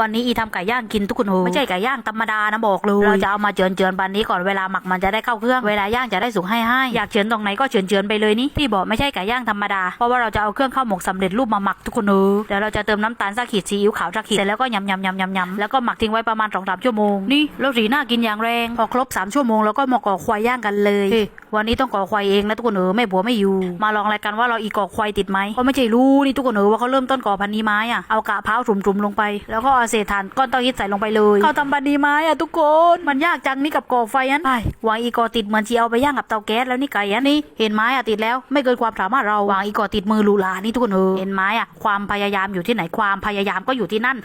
วันนี้อีทำไก่ย่างกินทุกคนโหไม่ใช่ไก่ย่างธรรมดานะบอกเลยเราจะเอามาเจือนเจือนๆบันนี้ก่อนเวลาหมักมันจะได้เข้าเครื่องเวลาย่างจะได้สุกให้ให้อยากเจือนตรงไหนก็เจือนเจือนๆไปเลยนี่พี่บอกไม่ใช่ไก่ย่างธรรมดาเพราะว่าเราจะเอาเครื่องข้าวหมกสำเร็จรูปมาหมักทุกคนเออเดี๋ยวเราจะเติมน้ำตาลสักขีดซีอิ๊วขาวสักขีดเสร็จแล้วก็ยำยำยำยำยำแล้วก็หมักทิ้งไว้ประมาณสองสามชั่วโมงนี่แล้วสีหน้ากินอย่างแรงพอครบสามชั่วโมงแล้วก็มาก่อควายย่างกันเลยเฮ้ยวันนี้ต้องก่อควายเองนะทุกคนเออไม่บัวไม่อยู่ มาลองรายกันว่าเราอีก่อควายติดไหมก็ไม่ใช่รู้นี่ทุกคนเออว่าเขาเริ่มต้นก่อพันนี้ไม้อะเอากะเพราจุ่มๆลงไปแล้วก็เอาเศษถ่านก้อนเต้ายิดใส่ลงไปเลยเขาทำพันนี้ไม้อะทุกคน มันยากจังนี่กับก่อไฟอันไปวางอีก่อติดเหมือนชีเอาไปย่างกับเตาแก๊สแล้วนี่ไก่อันนี้เห็นไม้อะติดแล้วไม่เกินความสามารถเราวางอีก่อติดมือลูลานี่ทุกคนเออเห็นไม้อะความพยายามอยู่ที่ไหนความพยายามก็อยู่ที่นั่น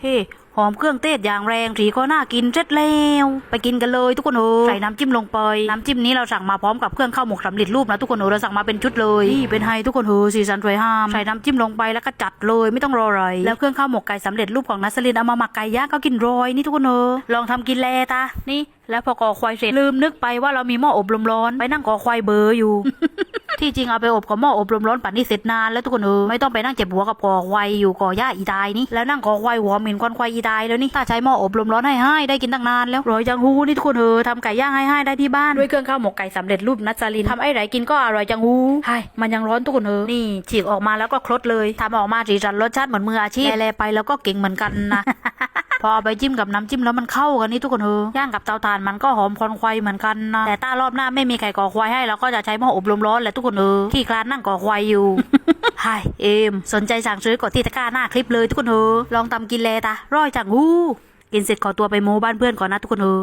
เฮ้ หอมเครื่องเทศอย่างแรงสีก็น่ากินเสร็จแล้วไปกินกันเลยทุกคนเออใส่น้ำจิ้มลงไปน้ำจิ้มนี้เราสั่งมาพร้อมกับเครื่องข้าวหมกสำเร็จรูปนะทุกคนเออเราสั่งมาเป็นชุดเลยนี่เป็นไฮทุกคนเออสีสันสวยงามใส่น้ำจิ้มลงไปแล้วก็จัดเลยไม่ต้องรออะไรแล้วเครื่องข้าวหมกไก่สำเร็จรูปของนัสลินเอามาหมักไก่ย่างก็กินโรยนี่ทุกคนเออลองทำกินแลตานี่แล้วพอก่อควายเสร็จลืมนึกไปว่าเรามีหม้ออบลมร้อนไปนั่งก่อควายเบอร์อยู่ ที่จริงเอาไปอบกับหม้ออบลมร้อนป่านนี้เสร็จนานแล้วทุกคนเออไม่ต้องไปนั่งเจ็บหัวกับก่อควายอยู่ก่อย่าอีตายนี่แล้วนั่งก่อควายหัวเหม็นควันควายอีตายแล้วนี่ถ้าใช้หม้ออบลมร้อนให้ให้ได้กินตั้งนานแล้วรอยจังหูนี่ทุกคนเออทำไก่ย่างให้ให้ได้ที่บ้านด้วยเครื่องข้าวหมกไก่สำเร็จรูปนัสลินทำไอ้ไรกินก็อร่อยจังหูใช่มันยังร้อนทุกคนเออนี่ฉีกออกมาแล้วก็คลดเลยทำออกมาสีสันรสชาติเหมือนมืออาชีพแลๆไปแล้วก็เก่งเหมือนกันนะ พอเอาไปจิ้มกับน้ำจิ้มแล้วมันเข้ากันนี่ทุกคนเออย่างกับเตาถ่านมันก็หอมควันควายเหมือนกันนะแต่ถ้ารอบหน้าไม่มีไก่ก่อควายให้เราก็จะใช้หม้ออบลมร้อนแหละทุกคนเออที่คลานนั่งก่อควายอยู่ไฮเอมสนใจสั่งซื้อกดที่ตะกร้าหน้าคลิปเลยทุกคนเออลองตำกินแลตาร่อยจังหูกินเสร็จขอตัวไปโม้บ้านเพื่อนก่อนนะทุกคนเออ